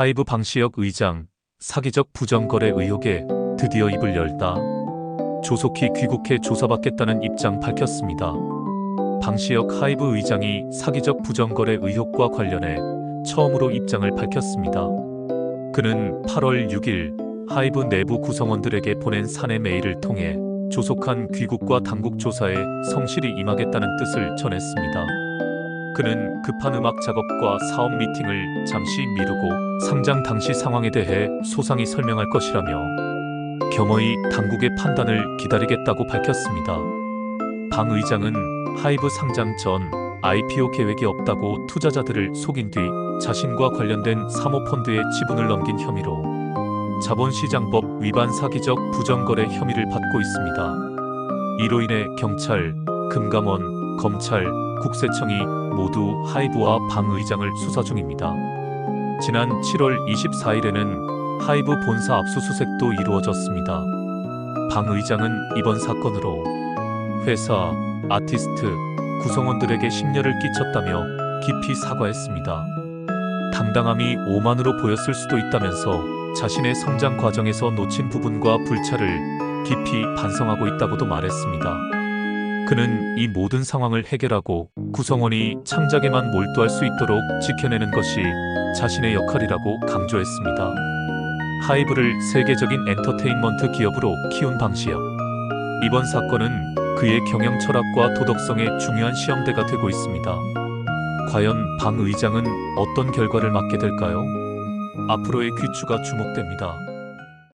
하이브 방시혁 의장 사기적 부정거래 의혹에 드디어 입을 열다 조속히 귀국해 조사받겠다는 입장 밝혔습니다. 방시혁 하이브 의장이 사기적 부정거래 의혹과 관련해 처음으로 입장을 밝혔습니다. 그는 8월 6일 하이브 내부 구성원들에게 보낸 사내 메일을 통해 조속한 귀국과 당국 조사에 성실히 임하겠다는 뜻을 전했습니다. 그는 급한 음악 작업과 사업 미팅을 잠시 미루고 상장 당시 상황에 대해 소상히 설명할 것이라며 겸허히 당국의 판단을 기다리겠다고 밝혔습니다. 방 의장은 하이브 상장 전 IPO 계획이 없다고 투자자들을 속인 뒤 자신과 관련된 사모펀드에 지분을 넘긴 혐의로 자본시장법 위반 사기적 부정거래 혐의를 받고 있습니다. 이로 인해 경찰, 금감원, 검찰, 국세청이 모두 하이브와 방 의장을 수사 중입니다. 지난 7월 24일에는 하이브 본사 압수수색도 이루어졌습니다. 방 의장은 이번 사건으로 회사, 아티스트, 구성원들에게 심려를 끼쳤다며 깊이 사과했습니다. 당당함이 오만으로 보였을 수도 있다면서 자신의 성장 과정에서 놓친 부분과 불찰을 깊이 반성하고 있다고도 말했습니다. 그는 이 모든 상황을 해결하고 구성원이 창작에만 몰두할 수 있도록 지켜내는 것이 자신의 역할이라고 강조했습니다. 하이브를 세계적인 엔터테인먼트 기업으로 키운 방시혁. 이번 사건은 그의 경영 철학과 도덕성의 중요한 시험대가 되고 있습니다. 과연 방 의장은 어떤 결과를 맞게 될까요? 앞으로의 귀추가 주목됩니다.